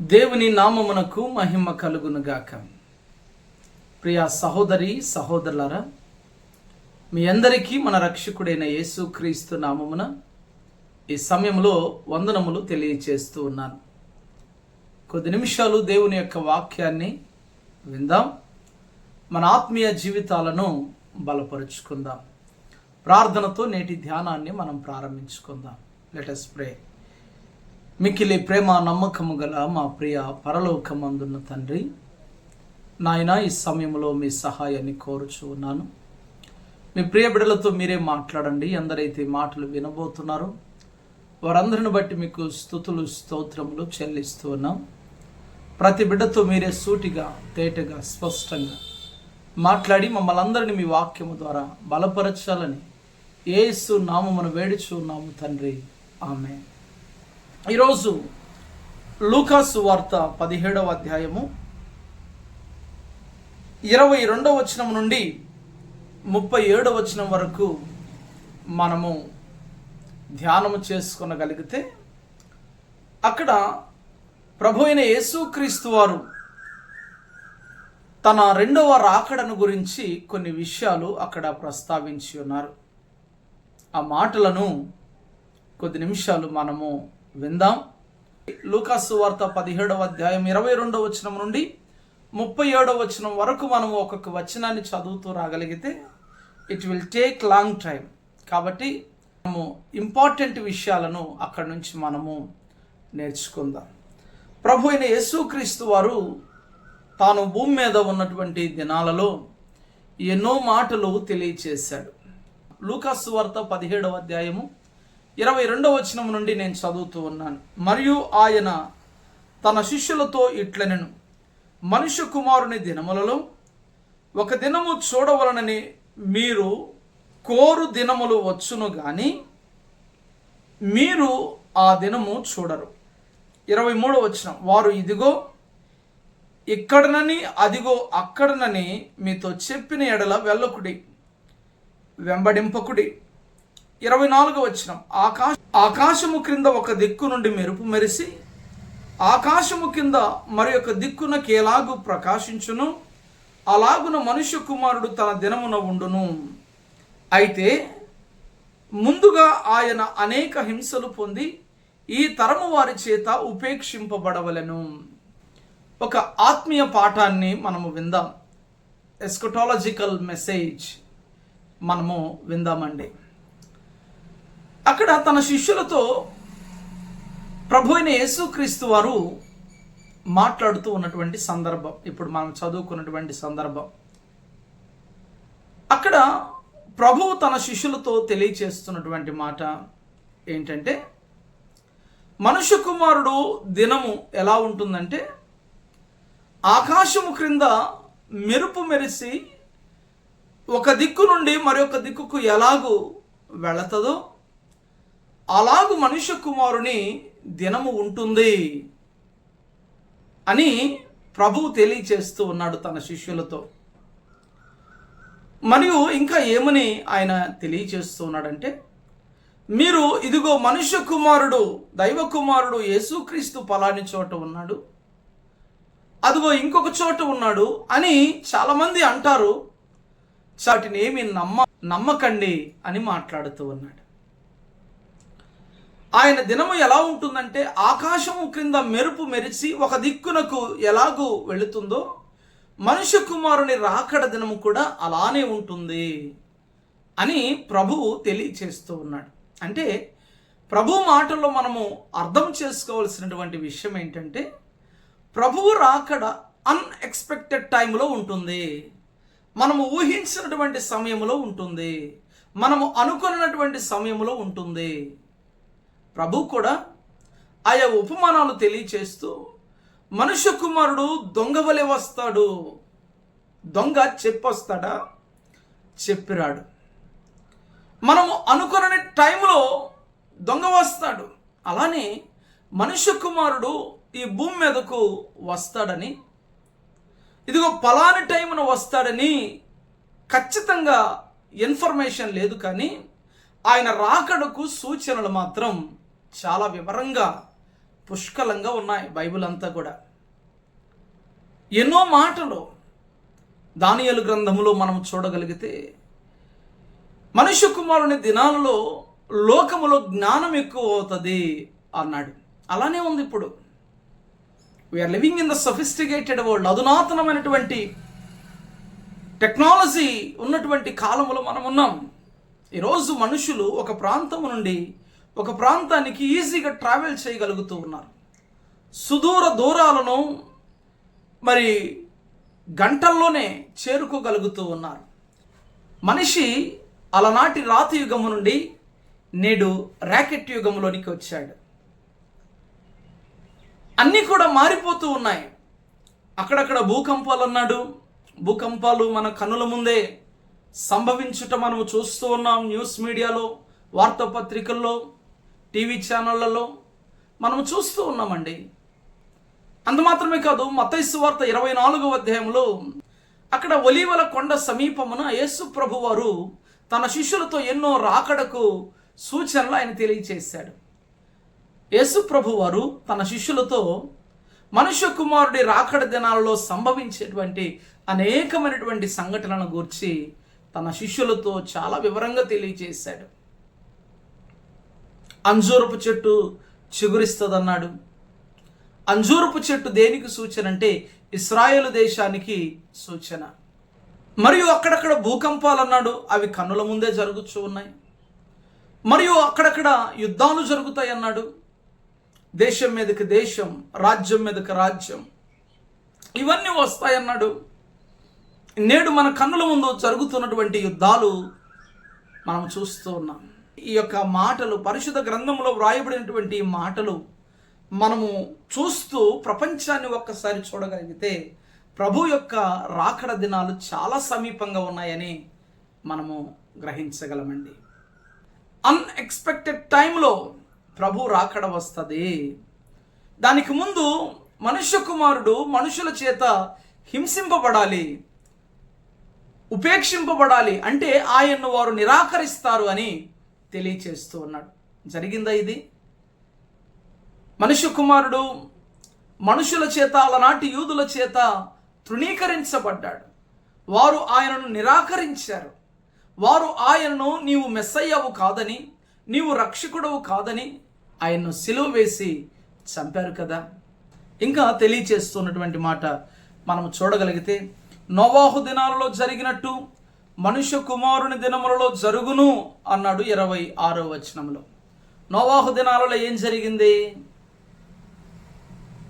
దేవుని నామమునకు మహిమ కలుగునుగాక. ప్రియ సహోదరి సహోదరులారా మీ అందరికీ మన రక్షకుడైన యేసుక్రీస్తు నామమున ఈ సమయంలో వందనములు తెలియచేస్తూ ఉన్నాను. కొద్ది నిమిషాలు దేవుని యొక్క వాక్యాన్ని విందాం. మన ఆత్మీయ జీవితాలను బలపరుచుకుందాం. ప్రార్థనతో నేటి ధ్యానాన్ని మనం ప్రారంభించుకుందాం. లెటస్ ప్రే మిక్కిలి ప్రేమ నమ్మకము గల మా ప్రియ పరలోకమందున్న తండ్రి నాయన ఈ సమయంలో మీ సహాయాన్ని కోరుచు ఉన్నాను. మీ ప్రియ బిడలతో మీరే మాట్లాడండి. ఎందరైతే మాటలు వినబోతున్నారో వారందరిని బట్టి మీకు స్థుతులు స్తోత్రములు చెల్లిస్తూ ఉన్నాం. ప్రతి బిడ్డతో మీరే సూటిగా తేటగా స్పష్టంగా మాట్లాడి మమ్మల్ని అందరినీ మీ వాక్యము ద్వారా బలపరచాలని ఏసు నామమును వేడుచు ఉన్నాము తండ్రి. ఆమె ఈరోజు లూకాసు వార్త పదిహేడవ అధ్యాయము ఇరవై రెండవ వచనం నుండి ముప్పై ఏడవ వచనం వరకు మనము ధ్యానము చేసుకొనగలిగితే అక్కడ ప్రభు అయిన యేసుక్రీస్తు వారు తన రెండవ రాకడను గురించి కొన్ని విషయాలు అక్కడ ప్రస్తావించి ఉన్నారు. ఆ మాటలను కొద్ది నిమిషాలు మనము విందాం. లూకాసు వార్త పదిహేడవ అధ్యాయం ఇరవై రెండవ వచనం నుండి ముప్పై ఏడవ వచనం వరకు మనము ఒక్కొక్క వచనాన్ని చదువుతూ రాగలిగితే it will take long time కాబట్టి మనము ఇంపార్టెంట్ విషయాలను అక్కడి నుంచి మనము నేర్చుకుందాం. ప్రభు అయిన యేసుక్రీస్తు వారు తాను భూమి మీద ఉన్నటువంటి దినాలలో ఎన్నో మాటలు తెలియచేశాడు. లూకాసు వార్త పదిహేడవ అధ్యాయము ఇరవై రెండవ వచనం నుండి నేను చదువుతూ ఉన్నాను. మరియు ఆయన తన శిష్యులతో ఇట్లనెను మనుష్య కుమారుని దినములలో ఒక దినము చూడవలనని మీరు కోరు దినములు వచ్చును కానీ మీరు ఆ దినము చూడరు. ఇరవై మూడవ వచ్చిన వారు ఇదిగో ఇక్కడనని అదిగో అక్కడనని మీతో చెప్పిన ఎడల వెళ్ళకుడి వెంబడింపకుడి ఇరవై నాలుగు వచ్చిన ఆకాశ ఆకాశము క్రింద ఒక దిక్కు నుండి మెరుపు మెరిసి ఆకాశము కింద మరి ఒక దిక్కునకి ఎలాగు ప్రకాశించును? అలాగున మనుష్య కుమారుడు తన దినమున ఉండును. అయితే ముందుగా ఆయన అనేక హింసలు పొంది ఈ తరము వారి చేత ఉపేక్షింపబడవలను. ఒక ఆత్మీయ పాఠాన్ని మనము విందాం. ఎస్కటాలజికల్ మెసేజ్ మనము విందామండి. అక్కడ తన శిష్యులతో ప్రభు అయిన యేసుక్రీస్తు వారు మాట్లాడుతూ ఉన్నటువంటి సందర్భం ఇప్పుడు మనం చదువుకున్నటువంటి సందర్భం. అక్కడ ప్రభువు తన శిష్యులతో తెలియచేస్తున్నటువంటి మాట ఏంటంటే మనుష్య కుమారుడు దినము ఎలా ఉంటుందంటే ఆకాశము క్రింద మెరుపు మెరిసి ఒక దిక్కు నుండి మరొక దిక్కుకు ఎలాగూ వెళతదో అలాగు మనుష్య కుమారుని దినము ఉంటుంది అని ప్రభువు తెలియచేస్తూ ఉన్నాడు తన శిష్యులతో. మరియు ఇంకా ఏమని ఆయన తెలియచేస్తూ ఉన్నాడంటే మీరు ఇదిగో మనుష్య కుమారుడు దైవ కుమారుడు యేసుక్రీస్తు పలాని చోట ఉన్నాడు అదిగో ఇంకొక చోట ఉన్నాడు అని చాలామంది అంటారు. వాటిని ఏమి నమ్మ నమ్మకండి అని మాట్లాడుతూ ఉన్నాడు. ఆయన దినము ఎలా ఉంటుందంటే ఆకాశము క్రింద మెరుపు మెరిచి ఒక దిక్కునకు ఎలాగూ వెళుతుందో మనుష్య కుమారుని రాకడ దినము కూడా అలానే ఉంటుంది అని ప్రభువు తెలియచేస్తూ ఉన్నాడు. అంటే ప్రభు మాటల్లో మనము అర్థం చేసుకోవాల్సినటువంటి విషయం ఏంటంటే ప్రభువు రాకడ అన్ఎక్స్పెక్టెడ్ టైంలో ఉంటుంది. మనము ఊహించినటువంటి సమయంలో ఉంటుంది. మనము అనుకున్నటువంటి సమయంలో ఉంటుంది. ప్రభు కూడా ఆయా ఉపమానాలు తెలియచేస్తూ మనుష్య కుమారుడు దొంగవలె వస్తాడు దొంగ చెప్పొస్తాడా? చెప్పిరాడు. మనము అనుకునే టైంలో దొంగ వస్తాడు. అలానే మనుష్య కుమారుడు ఈ భూమి మీదకు వస్తాడని ఇదిగో పలాని టైమున వస్తాడని ఖచ్చితంగా ఇన్ఫర్మేషన్ లేదు కానీ ఆయన రాకడకు సూచనలు మాత్రం చాలా వివరంగా పుష్కలంగా ఉన్నాయి బైబిల్ అంతా కూడా. ఎన్నో మాటలు దానియలు గ్రంథములో మనం చూడగలిగితే మనుష్య కుమారుని దినాలలో లోకములో జ్ఞానం ఎక్కువ అవుతుంది అన్నాడు. అలానే ఉంది ఇప్పుడు. We are living in the sophisticated world అధునాతనమైనటువంటి technology ఉన్నటువంటి కాలంలో మనం ఉన్నాం ఈరోజు మనుషులు ఒక ప్రాంతం నుండి ఒక ప్రాంతానికి ఈజీగా ట్రావెల్ చేయగలుగుతూ ఉన్నారు. సుదూర దూరాలను మరి గంటల్లోనే చేరుకోగలుగుతూ ఉన్నారు. మనిషి అలనాటి రాతి యుగము నుండి నేడు ర్యాకెట్ యుగంలోనికి వచ్చాడు. అన్నీ కూడా మారిపోతూ ఉన్నాయి. అక్కడక్కడ భూకంపాలు అన్నాడు. భూకంపాలు మన కన్నుల ముందే సంభవించుట మనము చూస్తూ ఉన్నాం న్యూస్ మీడియాలో వార్తాపత్రికల్లో. టీవీ ఛానళ్ళలో మనం చూస్తూ ఉన్నామండి. అంత మాత్రమే కాదు మతైసు వార్త ఇరవై నాలుగవ అధ్యాయంలో అక్కడ ఒలీవల కొండ సమీపమున యేసు ప్రభు వారు తన శిష్యులతో ఎన్నో రాకడకు సూచనలు ఆయన తెలియచేశాడు. యేసు ప్రభు వారు తన శిష్యులతో మనుష్య కుమారుడి రాకడ దినాలలో సంభవించేటువంటి అనేకమైనటువంటి సంఘటనలను గూర్చి తన శిష్యులతో చాలా వివరంగా తెలియజేశాడు అంజూరపు చెట్టు చిగురిస్తుందన్నాడు. అంజూరపు చెట్టు దేనికి సూచన అంటే ఇస్రాయేల్ దేశానికి సూచన. మరియు అక్కడక్కడ భూకంపాలు అన్నాడు అవి కన్నుల ముందే జరుగుతూ ఉన్నాయి. మరియు అక్కడక్కడ యుద్ధాలు జరుగుతాయి అన్నాడు దేశం మీదకి దేశం రాజ్యం మీదకి రాజ్యం ఇవన్నీ వస్తాయన్నాడు. నేడు మన కన్నుల ముందు జరుగుతున్నటువంటి యుద్ధాలు మనం చూస్తూ ఉన్నాం. ఈ యొక్క మాటలు పరిశుద్ధ గ్రంథంలో వ్రాయబడినటువంటి మాటలు మనము చూస్తూ ప్రపంచాన్ని ఒక్కసారి చూడగలిగితే ప్రభు యొక్క రాకడ దినాలు చాలా సమీపంగా ఉన్నాయని మనము గ్రహించగలమండి. అన్ఎక్స్పెక్టెడ్ టైంలో ప్రభు రాకడ వస్తుంది. దానికి ముందు మనుష్య కుమారుడు మనుషుల చేత హింసింపబడాలి ఉపేక్షింపబడాలి అంటే ఆయన్ను వారు నిరాకరిస్తారు అని తెలియచేస్తూ ఉన్నాడు. జరిగిందా ఇది? మనుష్య కుమారుడు మనుషుల చేత అలనాటి యూదుల చేత తృణీకరించబడ్డాడు. వారు ఆయనను నిరాకరించారు. వారు ఆయనను నీవు మెస్సయ్యవు కాదని నీవు రక్షకుడవు కాదని ఆయన్ను సిలువ వేసి చంపారు కదా. ఇంకా తెలియచేస్తున్నటువంటి మాట మనం చూడగలిగితే నోవాహు దినాలలో జరిగినట్టు మనుష్య కుమారుని దినములలో జరుగును అన్నాడు ఇరవై ఆరో వచనంలో. నోవాహు దినాలలో ఏం జరిగింది?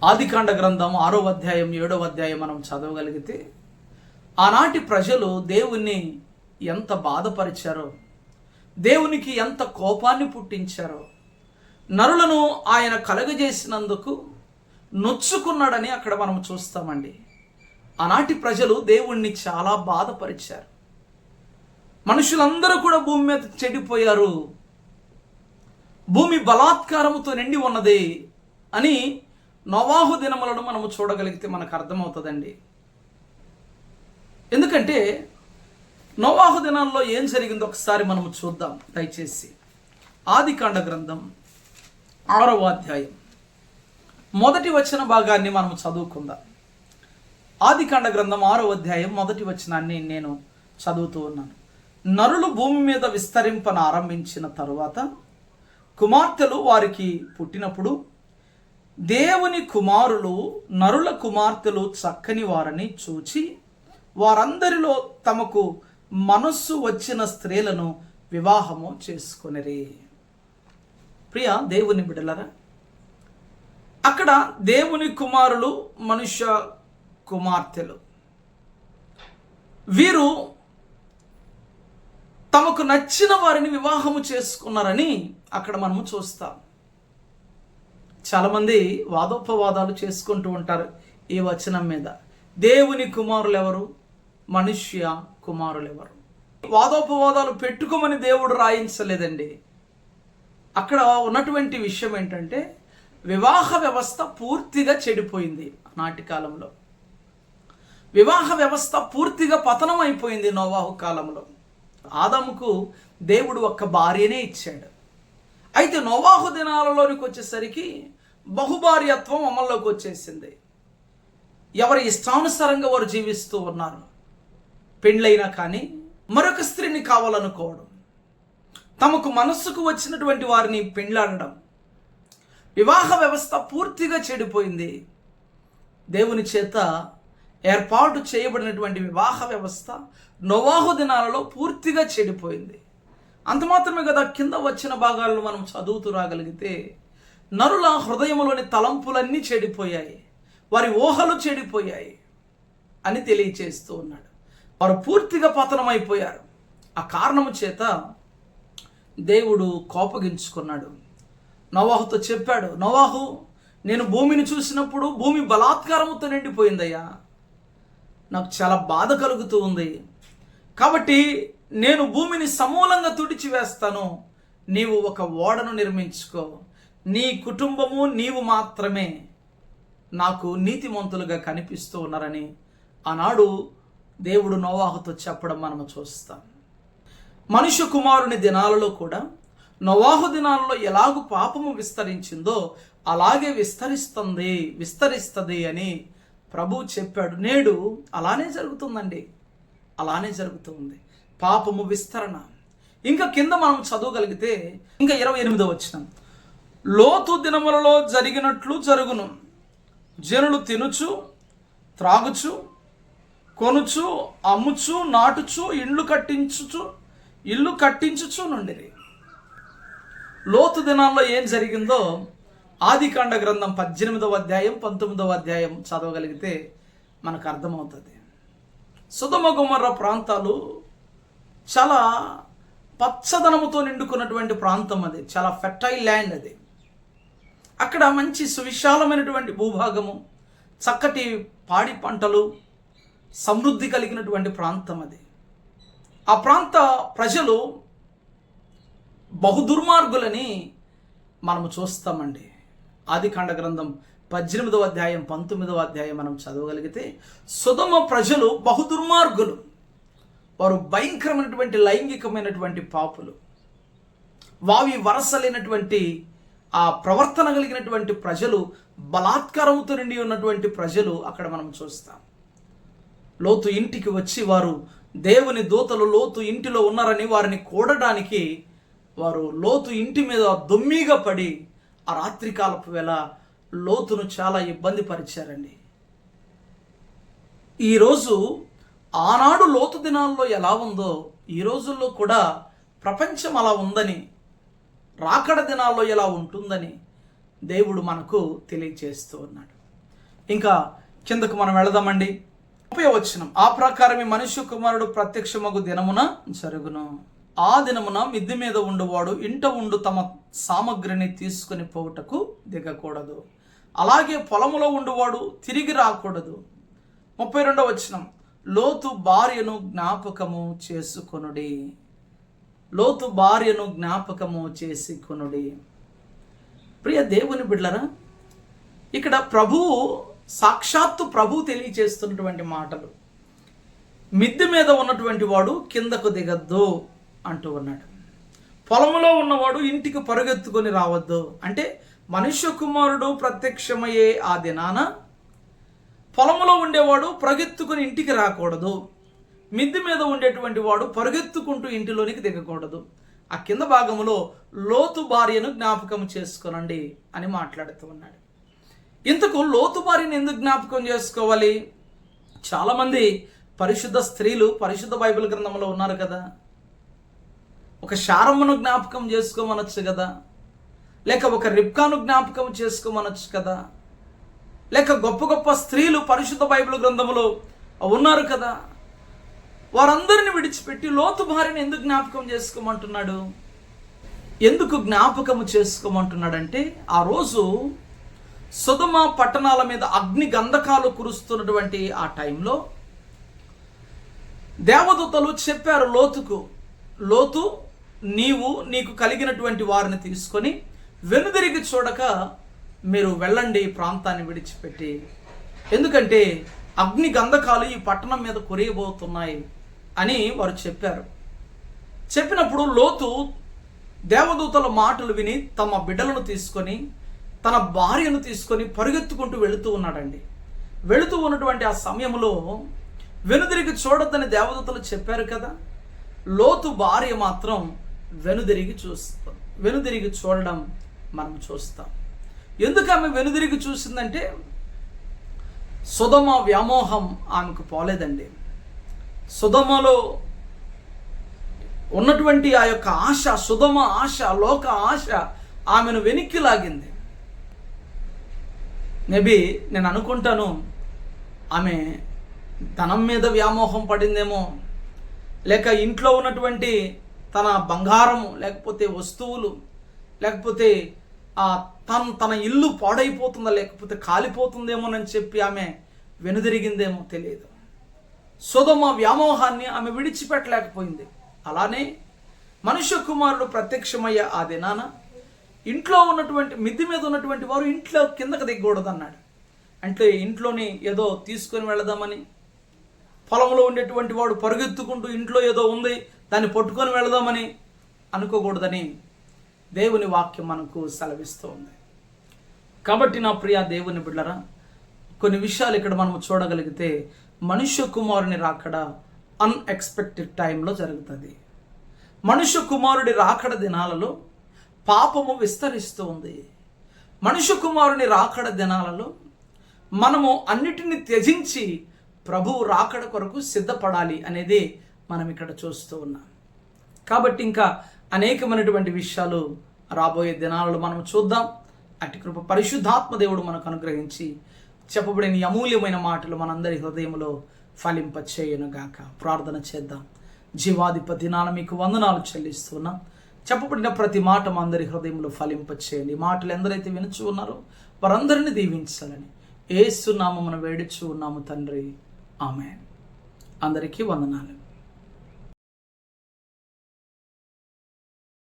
ఆదికాండ గ్రంథం ఆరో అధ్యాయం ఏడవ అధ్యాయం మనం చదవగలిగితే ఆనాటి ప్రజలు దేవుణ్ణి ఎంత బాధపరిచారో దేవునికి ఎంత కోపాన్ని పుట్టించారో నరులను ఆయన కలుగజేసినందుకు నొచ్చుకున్నాడని అక్కడ మనం చూస్తామండి. ఆనాటి ప్రజలు దేవుణ్ణి చాలా బాధపరిచారు. మనుషులందరూ కూడా భూమి మీద చెడిపోయారు. భూమి బలాత్కారముతో నిండి ఉన్నది అని నవాహు దినములను మనము చూడగలిగితే మనకు అర్థమవుతుందండి. ఎందుకంటే నవాహు దినాల్లో ఏం జరిగిందో ఒకసారి మనము చూద్దాం. దయచేసి ఆదికాండ గ్రంథం ఆరవ అధ్యాయం. మొదటి వచ్చిన భాగాన్ని మనం చదువుకుందాం. ఆదికాండ గ్రంథం ఆరో అధ్యాయం మొదటి వచనాన్ని నేను చదువుతూ ఉన్నాను. నరులు భూమి మీద విస్తరింపన ఆరంభించిన తరువాత కుమార్తెలు వారికి పుట్టినప్పుడు దేవుని కుమారులు నరుల కుమార్తెలు చక్కని వారని చూచి వారందరిలో తమకు మనస్సు వచ్చిన స్త్రీలను వివాహము చేసుకునిరి. ప్రియ దేవుని బిడలరా అక్కడ దేవుని కుమారులు మనుష్య కుమార్తెలు. వీరు తమకు నచ్చిన వారిని వివాహము చేసుకున్నారని అక్కడ మనము చూస్తాం. చాలామంది వాదోపవాదాలు చేసుకుంటూ ఉంటారు ఈ వచనం మీద. దేవుని కుమారులు ఎవరు మనుష్య కుమారులు ఎవరు వాదోపవాదాలు పెట్టుకోమని దేవుడు రాయించలేదండి. అక్కడ ఉన్నటువంటి విషయం ఏంటంటే వివాహ వ్యవస్థ పూర్తిగా చెడిపోయింది నాటి కాలంలో. వివాహ వ్యవస్థ పూర్తిగా పతనం అయిపోయింది నోవాహు కాలంలో. ఆదముకు దేవుడు ఒక్క భార్యనే ఇచ్చాడు. అయితే నోవాహు దినాలలోనికి వచ్చేసరికి బహుభార్యత్వం అమల్లోకి వచ్చేసింది. ఎవరి ఇష్టానుసారంగా వారు జీవిస్తూ ఉన్నారు. పెండ్లైనా కానీ మరొక స్త్రీని కావాలనుకోవడం తమకు మనస్సుకు వచ్చినటువంటి వారిని పెండ్లాడడం వివాహ వ్యవస్థ పూర్తిగా చెడిపోయింది. దేవుని చేత ఏర్పాటు చేయబడినటువంటి వివాహ వ్యవస్థ నోవాహు దినాలలో పూర్తిగా చెడిపోయింది. అంత మాత్రమే కదా కింద వచ్చిన భాగాలను మనం చదువుతూ రాగలిగితే నరుల హృదయంలోని తలంపులన్నీ చెడిపోయాయి. వారి ఊహలు చెడిపోయాయి అని తెలియచేస్తూ ఉన్నాడు. వారు పూర్తిగా పతనమైపోయారు. ఆ కారణము చేత దేవుడు కోపగించుకున్నాడు. నవాహుతో చెప్పాడు నవాహు నేను భూమిని చూసినప్పుడు భూమి బలాత్కారముతో నిండిపోయిందయ్యా. నాకు చాలా బాధ కలుగుతూ ఉంది. కాబట్టి నేను భూమిని సమూలంగా తుడిచివేస్తాను. నీవు ఒక ఓడను నిర్మించుకో. నీ కుటుంబము నీవు మాత్రమే. నాకు నీతిమంతులుగా కనిపిస్తూ ఉన్నారని ఆనాడు దేవుడు నోవాహుతో చెప్పడం మనము చూస్తాం. మనుష్య కుమారుని దినాలలో కూడా నవాహు దినాలలో ఎలాగూ పాపము విస్తరించిందో అలాగే విస్తరిస్తుంది విస్తరిస్తుంది అని ప్రభు చెప్పాడు. నేడు అలానే జరుగుతుందండి. అలానే జరుగుతుంది. పాపము విస్తరణ. ఇంకా కింద మనం చదవగలిగితే ఇంకా ఇరవై ఎనిమిదో వచ్చిన లోతు దినములలో జరిగినట్లు జరుగును. జనులు తినుచు త్రాగుచు కొనుచు అమ్ముచు నాటుచు ఇండ్లు కట్టించుచు ఇల్లు కట్టించుచు నుండిరి. లోతు దినాల్లో ఏం జరిగిందో ఆదికాండ గ్రంథం పద్దెనిమిదవ అధ్యాయం పంతొమ్మిదవ అధ్యాయం చదవగలిగితే మనకు అర్థమవుతుంది. సుధమగుమర్ర ప్రాంతాలు చాలా పచ్చదనముతో నిండుకున్నటువంటి ప్రాంతం అది చాలా ఫెర్టైల్ ల్యాండ్ అది. అక్కడ మంచి సువిశాలమైనటువంటి భూభాగము చక్కటి పాడి పంటలు సమృద్ధి కలిగినటువంటి ప్రాంతం అది. ఆ ప్రాంత ప్రజలు బహుదుర్మార్గులని మనము చూస్తామండి. ఆదికాండ గ్రంథం పద్దెనిమిదవ అధ్యాయం పంతొమ్మిదవ అధ్యాయం మనం చదవగలిగితే సుధమ ప్రజలు బహుదుర్మార్గులు వారు భయంకరమైనటువంటి లైంగికమైనటువంటి పాపులు. వావి వరసలేనటువంటి ఆ ప్రవర్తన కలిగినటువంటి ప్రజలు బలాత్కారముతో నిండి ఉన్నటువంటి ప్రజలు అక్కడ మనం చూస్తాం. లోతు ఇంటికి వచ్చి వారు దేవుని దూతలు లోతు ఇంటిలో ఉన్నారని వారిని కూడడానికి వారు లోతు ఇంటి మీద దొమ్మిగా పడి ఆ రాత్రికాలపు వేళ లోతును చాలా ఇబ్బంది పరిచారండి. ఈరోజు ఆనాడు లోతు దినాల్లో ఎలా ఉందో ఈ రోజుల్లో కూడా ప్రపంచం అలా ఉందని రాకడ దినాల్లో ఎలా ఉంటుందని దేవుడు మనకు తెలియజేస్తూ ఉన్నాడు. ఇంకా కిందకు మనం వెళదామండి. ముప్పై వచ్చినం ఆ ప్రకారమే మనుష్య కుమారుడు ప్రత్యక్షమగు దినమున జరుగును. ఆ దినమున మిద్దె మీద ఉండువాడు ఇంట ఉండు తమ సామగ్రిని తీసుకుని పోవుటకు దిగకూడదు. అలాగే పొలములో ఉండువాడు తిరిగి రాకూడదు. ముప్పై రెండవ వచనం. లోతు భార్యను జ్ఞాపకము చేసుకొనుడి. లోతు భార్యను జ్ఞాపకము చేసుకొనుడి. ప్రియ దేవుని బిడ్డలరా ఇక్కడ ప్రభువు సాక్షాత్తు ప్రభు తెలియచేస్తున్నటువంటి మాటలు. మిద్దె మీద ఉన్నటువంటి వాడు కిందకు దిగద్దు అంటూ ఉన్నాడు. పొలంలో ఉన్నవాడు ఇంటికి పరుగెత్తుకొని రావద్దు. అంటే మనుష్య కుమారుడు ప్రత్యక్షమయ్యే ఆ దినాన పొలంలో ఉండేవాడు పరుగెత్తుకుని ఇంటికి రాకూడదు. మిద్దె మీద ఉండేటువంటి వాడు పరుగెత్తుకుంటూ ఇంటిలోనికి దిగకూడదు. ఆ కింద భాగంలో లోతు భార్యను జ్ఞాపకం చేసుకోనండి అని మాట్లాడుతూ ఉన్నాడు. ఇంతకు లోతు భార్యను ఎందుకు జ్ఞాపకం చేసుకోవాలి? చాలామంది పరిశుద్ధ స్త్రీలు పరిశుద్ధ బైబిల్ గ్రంథంలో ఉన్నారు కదా. ఒక శారమ్మను జ్ఞాపకం చేసుకోమనొచ్చు కదా. లేక ఒక రిప్కాను జ్ఞాపకం చేసుకోమనొచ్చు కదా? లేక గొప్ప గొప్ప స్త్రీలు పరిశుద్ధ బైబిల్ గ్రంథంలో ఉన్నారు కదా? వారందరిని విడిచిపెట్టి లోతు భార్యను ఎందుకు జ్ఞాపకం చేసుకోమంటున్నాడు? ఎందుకు జ్ఞాపకము చేసుకోమంటున్నాడంటే ఆ రోజు సుధమ పట్టణాల మీద అగ్ని గంధకాలు కురుస్తున్నటువంటి ఆ టైంలో దేవదూతలు చెప్పారు లోతుకు లోతు నీవు నీకు కలిగినటువంటి వారిని తీసుకొని వెనుదిరిగి చూడక మీరు వెళ్ళండి ఈ ప్రాంతాన్ని విడిచిపెట్టి. ఎందుకంటే అగ్ని గంధకాలు ఈ పట్టణం మీద కొరియబోతున్నాయి అని వారు చెప్పారు. చెప్పినప్పుడు లోతు దేవదూతల మాటలు విని తమ బిడ్డలను తీసుకొని తన భార్యను తీసుకొని పరుగెత్తుకుంటూ వెళుతూ ఉన్నాడండి. వెళుతూ ఉన్నటువంటి ఆ సమయంలో వెనుదిరిగి చూడొద్దని దేవదూతలు చెప్పారు కదా? లోతు భార్య మాత్రం వెనుదిరిగి చూస్తాం వెనుదిరిగి చూడడం మనం చూస్తాం. ఎందుకు ఆమె వెనుదిరిగి చూసిందంటే సుధమ వ్యామోహం ఆమెకు పోలేదండి. సుధమలో ఉన్నటువంటి ఆ యొక్క ఆశ సుధమ ఆశ లోక ఆశ ఆమెను వెనక్కి లాగింది. మేబీ నేను అనుకుంటాను ఆమె ధనం మీద వ్యామోహం పడిందేమో లేక ఇంట్లో ఉన్నటువంటి తన బంగారము లేకపోతే వస్తువులు లేకపోతే ఆ తన తన ఇల్లు పాడైపోతుందా లేకపోతే కాలిపోతుందేమోనని చెప్పి ఆమె వెనుదిరిగిందేమో తెలియదు. సుధమ వ్యామోహాన్ని ఆమె విడిచిపెట్టలేకపోయింది. అలానే మనుష్య కుమారుడు ప్రత్యక్షమయ్యే ఆ దినాన ఇంట్లో ఉన్నటువంటి మిద్ది మీద ఉన్నటువంటి వారు ఇంట్లో కిందకు దిగకూడదు అన్నాడు అంటే ఇంట్లోని ఏదో తీసుకొని వెళదామని పొలంలో ఉండేటువంటి వాడు పరుగెత్తుకుంటూ ఇంట్లో ఏదో ఉంది దాన్ని పట్టుకొని వెళదామని అనుకోకూడదని దేవుని వాక్యం మనకు సెలవిస్తూ ఉంది కాబట్టి నా ప్రియ దేవుని బిడ్డరా కొన్ని విషయాలు ఇక్కడ మనం చూడగలిగితే మనుష్య కుమారుని రాకడ అన్ఎక్స్పెక్టెడ్ టైంలో జరుగుతుంది. మనుష్య కుమారుడి రాకడ దినాలలో పాపము విస్తరిస్తూ ఉంది మనుష్య కుమారుని రాకడ దినాలలో మనము అన్నిటిని త్యజించి ప్రభువు రాకడ కొరకు సిద్ధపడాలి అనేది మనం ఇక్కడ చూస్తూ ఉన్నాం. కాబట్టి ఇంకా అనేకమైనటువంటి విషయాలు రాబోయే దినాలలో మనం చూద్దాం. అటు కృప పరిశుద్ధాత్మ దేవుడు మనకు అనుగ్రహించి చెప్పబడిన అమూల్యమైన మాటలు మనందరి హృదయంలో ఫలింపచేయనుగాక. ప్రార్థన చేద్దాం. జీవాధిపతి నాన్న మీకు వందనాలు చెల్లిస్తున్నాం. చెప్పబడిన ప్రతి మాట మా అందరి హృదయంలో ఫలింపచేయండి. ఈ మాటలు ఎందరైతే వినుచు ఉన్నారో వారందరిని దీవించాలని ఏసునామమున వేడుచు ఉన్నాము తండ్రి. ఆమె అందరికీ వందనాలు.